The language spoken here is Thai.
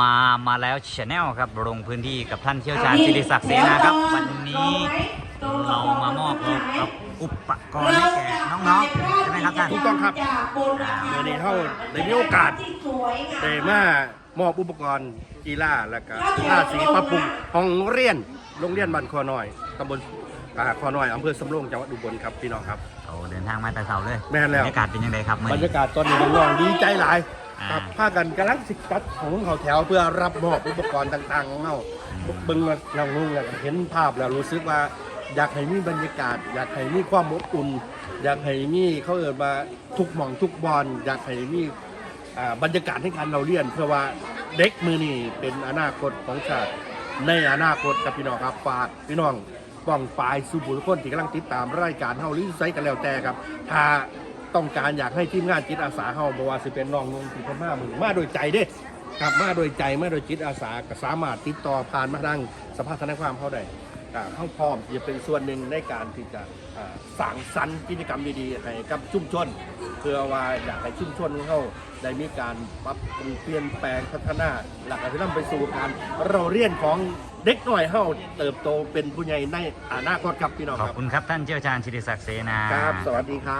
มามาแล้วชาแนลครับลงพื้นที่กับท่านเชี่ยวชาญศิริศักดิ์เสนาครับ วันนี้เรามามอบกับอุปกรณ์ให้แก่น้องๆใช่ไหมครับท่านถูกต้องครับเมื่อนี้เท่าได้มีโอกาสได้มามอบอุปกรณ์กีฬาและก็กีฬาสีปรับปรุงห้องเรียนโรงเรียนบ้านคอน้อยตำบลอ่าคอน้อยอำเภอสำโรงจังหวัดอุบลครับพี่น้องครับโอ้เดินทางมาแต่เสาเลยแม่นแล้วบรรยากาศเป็นยังไงครับเมื่อบรรนี้ยากาศตอนนี้น้องๆดีใจหลายอ่า ครับพากันกำลังสิจัดของเขาแถวเพื่อรับมอบอุปกรณ์ต่างๆของเราเบิ่งล้วเราลุงแล้วเห็นภาพแล้วรู้สึกว่า อยากให้มีบรรยากาศ อยากให้มีความอบอุ่น อยากให้มีเขาเอ่ยมาทุกหม่องทุกบอลอยากให้มีอ่าบรรยากาศในการเราเรียน เพื่อว่าเด็กมือนี่เป็นอนาคตของชาติในอนาคตครับพี่น้องครับฝากพี่น้องป้องปลายสู่บุคคลที่กำลังติดตามรายการเฮาหรือไซกันแล้วแต่ครับถ้า ต้องการอยากให้ทีมงานจิตอาสาเฮาบ่ว่าสิเป็นน้องนุ่งที่พม่ามือมาโดยใจเด้กลับมาโดยใจมาโดยจิตอาสาก็สามารถติดต่อผ่านมาทางสภาทนายความเขาได้อ่าเข้าพร้อมที่จะเป็นส่วนหนึ่งในการที่จะอ่าสร้างสรรค์กิจกรรมดีๆให้กับชุมชน เพื่อว่าอยากให้ชุมชนของเขาได้มีการปรับปรุงเปลี่ยนแปลงพัฒนา หลักที่นำไปสู่การเราเรียนของเด็กหน่อยเฮาเติบโตเป็นผู้ใหญ่ในอนาคตครับพี่น้องขอครับบคุณครับท่านเชี่ยวชาญศิริศักดิ์เสนา ครับ สวัสดีครับ